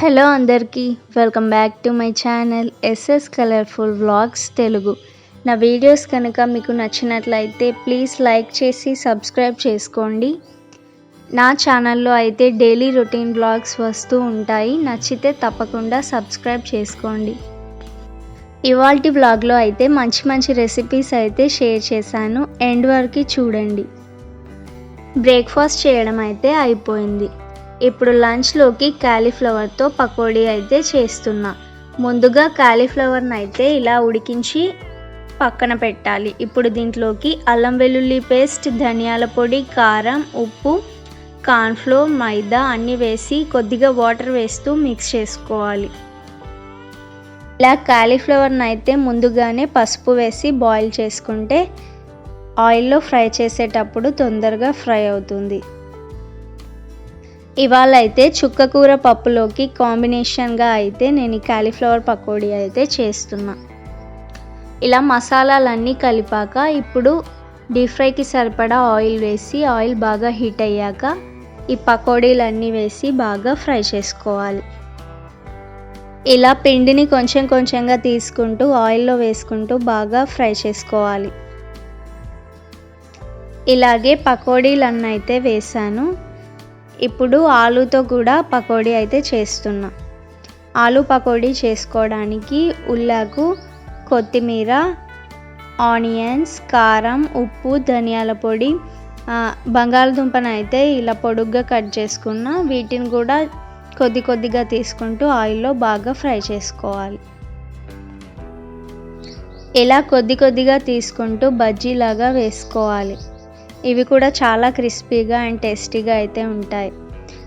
Hello అందరికీ welcome back to my channel S S colourful vlogs Telugu. నా videos కనుక మీకు నచ్చినట్లయితే ప్లీజ్ లైక్ చేసి సబ్స్క్రైబ్ చేసుకోండి. నా ఛానల్లో అయితే డైలీ రొటీన్ వ్లాగ్స్ వస్తూ ఉంటాయి. నచ్చితే తప్పకుండా సబ్స్క్రైబ్ చేసుకోండి. ఇవాల్టి వ్లాగ్లో అయితే మంచి మంచి రెసిపీస్ అయితే షేర్ చేశాను. ఎండ్ వరకు చూడండి. బ్రేక్ఫాస్ట్ చేయడం అయితే అయిపోయింది. ఇప్పుడు లంచ్లోకి క్యాలీఫ్లవర్తో పకోడీ అయితే చేస్తున్నా. ముందుగా క్యాలీఫ్లవర్ని అయితే ఇలా ఉడికించి పక్కన పెట్టాలి. ఇప్పుడు దీంట్లోకి అల్లం వెల్లుల్లి పేస్ట్ ధనియాల పొడి కారం ఉప్పు కార్న్ఫ్లోర్ మైదా అన్నీ వేసి కొద్దిగా వాటర్ వేస్తూ మిక్స్ చేసుకోవాలి. ఇలా క్యాలీఫ్లవర్ని అయితే ముందుగానే పసుపు వేసి బాయిల్ చేసుకుంటే ఆయిల్లో ఫ్రై చేసేటప్పుడు తొందరగా ఫ్రై అవుతుంది. ఇవాళ అయితే చుక్కకూర పప్పులోకి కాంబినేషన్గా అయితే నేను ఈ కాలీఫ్లవర్ పకోడీ అయితే చేస్తున్నా. ఇలా మసాలాలన్నీ కలిపాక ఇప్పుడు డీప్ ఫ్రైకి సరిపడా ఆయిల్ వేసి ఆయిల్ బాగా హీట్ అయ్యాక ఈ పకోడీలన్నీ వేసి బాగా ఫ్రై చేసుకోవాలి. ఇలా పిండిని కొంచెం కొంచెంగా తీసుకుంటూ ఆయిల్లో వేసుకుంటూ బాగా ఫ్రై చేసుకోవాలి. ఇలాగే పకోడీలన్నీ అయితే వేసాను. ఇప్పుడు ఆలూతో కూడా పకోడీ అయితే చేస్తున్నా. ఆలు పకోడీ చేసుకోవడానికి ఉల్లకు కొత్తిమీర ఆనియన్స్ కారం ఉప్పు ధనియాల పొడి బంగాళదుంపను అయితే ఇలా పొడుగ్గా కట్ చేసుకున్న. వీటిని కూడా కొద్ది కొద్దిగా తీసుకుంటూ ఆయిల్లో బాగా ఫ్రై చేసుకోవాలి. ఇలా కొద్ది కొద్దిగా తీసుకుంటూ బజ్జీలాగా వేసుకోవాలి. ఇవి కూడా చాలా క్రిస్పీగా అండ్ టేస్టీగా అయితే ఉంటాయి.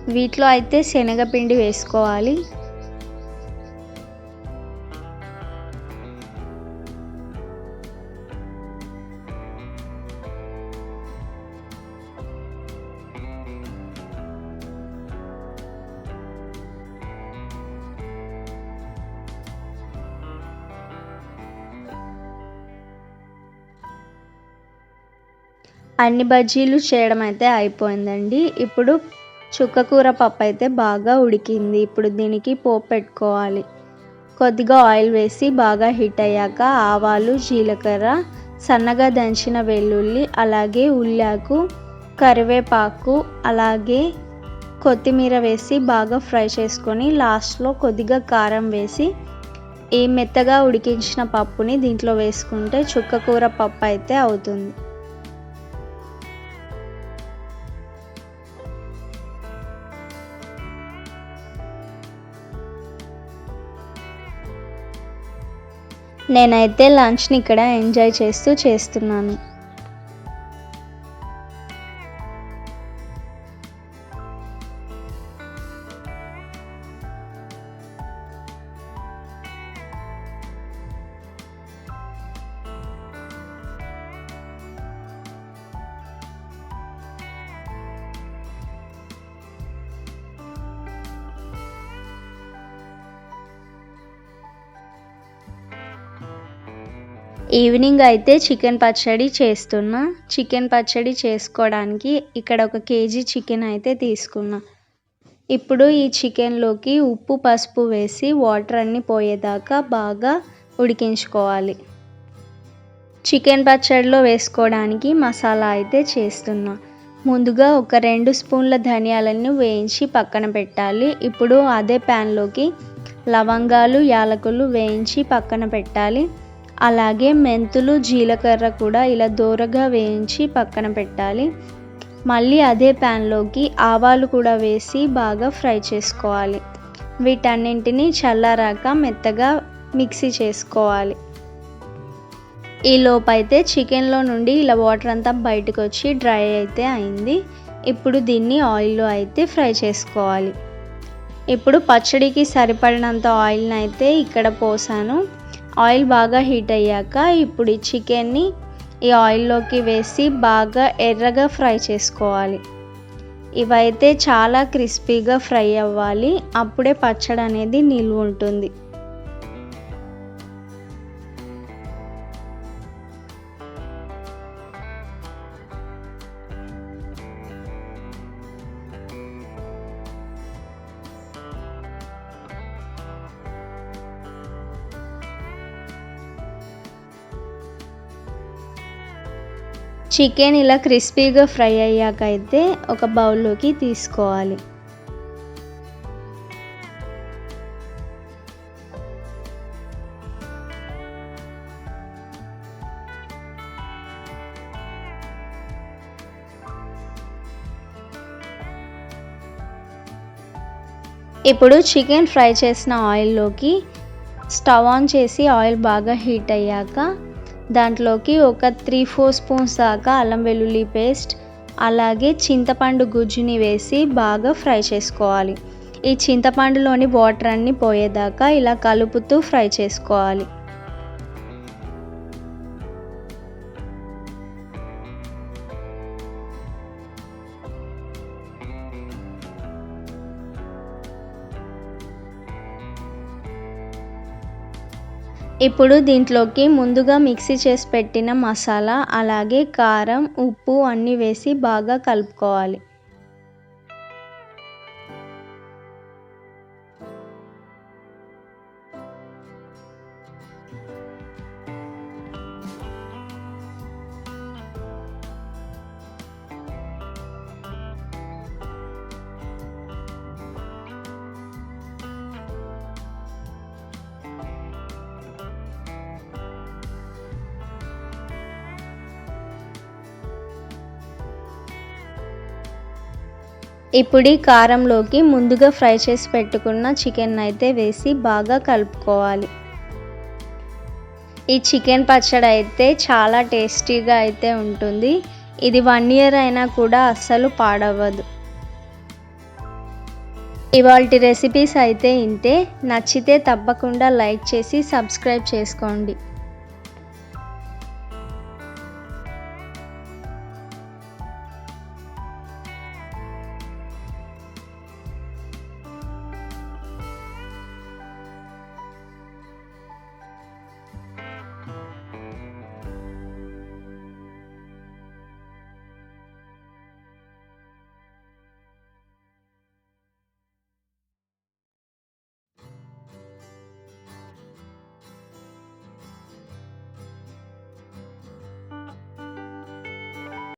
వీటిలో అయితే శనగపిండి వేసుకోవాలి. అన్ని బజ్జీలు చేయడం అయితే అయిపోయిందండి. ఇప్పుడు చుక్కకూర పప్పు అయితే బాగా ఉడికింది. ఇప్పుడు దీనికి పోపు పెట్టుకోవాలి. కొద్దిగా ఆయిల్ వేసి బాగా హీట్ అయ్యాక ఆవాలు జీలకర్ర సన్నగా దంచిన వెల్లుల్లి అలాగే ఉల్లాకు కరివేపాకు అలాగే కొత్తిమీర వేసి బాగా ఫ్రై చేసుకొని లాస్ట్లో కొద్దిగా కారం వేసి ఈ మెత్తగా ఉడికించిన పప్పుని దీంట్లో వేసుకుంటే చుక్కకూర పప్పు అయితే అవుతుంది. నేనైతే లంచ్ని ఇక్కడ ఎంజాయ్ చేస్తూ చేస్తున్నాను. ఈవినింగ్ అయితే చికెన్ పచ్చడి చేస్తున్నా. చికెన్ పచ్చడి చేసుకోవడానికి ఇక్కడ ఒక కేజీ చికెన్ అయితే తీసుకున్నా. ఇప్పుడు ఈ చికెన్లోకి ఉప్పు పసుపు వేసి వాటర్ అన్నీ పోయేదాకా బాగా ఉడికించుకోవాలి. చికెన్ పచ్చడిలో వేసుకోవడానికి మసాలా అయితే చేస్తున్నా. ముందుగా ఒక రెండు స్పూన్ల ధనియాలను వేయించి పక్కన పెట్టాలి. ఇప్పుడు అదే ప్యాన్లోకి లవంగాలు యాలకులు వేయించి పక్కన పెట్టాలి. అలాగే మెంతులు జీలకర్ర కూడా ఇలా దూరగా వేయించి పక్కన పెట్టాలి. మళ్ళీ అదే ప్యాన్లోకి ఆవాలు కూడా వేసి బాగా ఫ్రై చేసుకోవాలి. వీటన్నింటినీ చల్లారాక మెత్తగా మిక్సీ చేసుకోవాలి. ఈ లోపైతే చికెన్లో నుండి ఇలా వాటర్ అంతా బయటకు వచ్చి డ్రై అయితే అయింది. ఇప్పుడు దీన్ని ఆయిల్లో అయితే ఫ్రై చేసుకోవాలి. ఇప్పుడు పచ్చడికి సరిపడినంత ఆయిల్ని అయితే ఇక్కడ పోసాను. ఆయిల్ బాగా హీట్ అయ్యాక ఇప్పుడు ఈ చికెన్ని ఈ ఆయిల్లోకి వేసి బాగా ఎర్రగా ఫ్రై చేసుకోవాలి. ఇవైతే చాలా క్రిస్పీగా ఫ్రై అవ్వాలి. అప్పుడే పచ్చడి అనేది నిల్వ ఉంటుంది చికెన్ ఇలా క్రిస్పీగా ఫ్రై అయ్యాక అయితే ఒక బౌల్లోకి తీసుకోవాలి. ఇప్పుడు చికెన్ ఫ్రై చేసిన ఆయిల్లోకి స్టవ్ ఆన్ చేసి ఆయిల్ బాగా హీట్ అయ్యాక దాంట్లోకి ఒక త్రీ ఫోర్ స్పూన్స్ దాకా అల్లం వెల్లుల్లి పేస్ట్ అలాగే చింతపండు గుజ్జుని వేసి బాగా ఫ్రై చేసుకోవాలి. ఈ చింతపండులోని వాటర్ అన్నీ పోయేదాకా ఇలా కలుపుతూ ఫ్రై చేసుకోవాలి. ఇప్పుడు దీంట్లోకి ముందుగా మిక్సీ చేసి పెట్టిన మసాలా అలాగే కారం ఉప్పు అన్నీ వేసి బాగా కలుపుకోవాలి. ఇప్పుడు ఈ కారంలోకి ముందుగా ఫ్రై చేసి పెట్టుకున్న చికెన్ అయితే వేసి బాగా కలుపుకోవాలి. ఈ చికెన్ పచ్చడి అయితే చాలా టేస్టీగా అయితే ఉంటుంది. ఇది వన్ ఇయర్ అయినా కూడా అస్సలు పాడవ్వదు. ఇవాళ రెసిపీస్ అయితే ఇంతే. నచ్చితే తప్పకుండా లైక్ చేసి సబ్స్క్రైబ్ చేసుకోండి.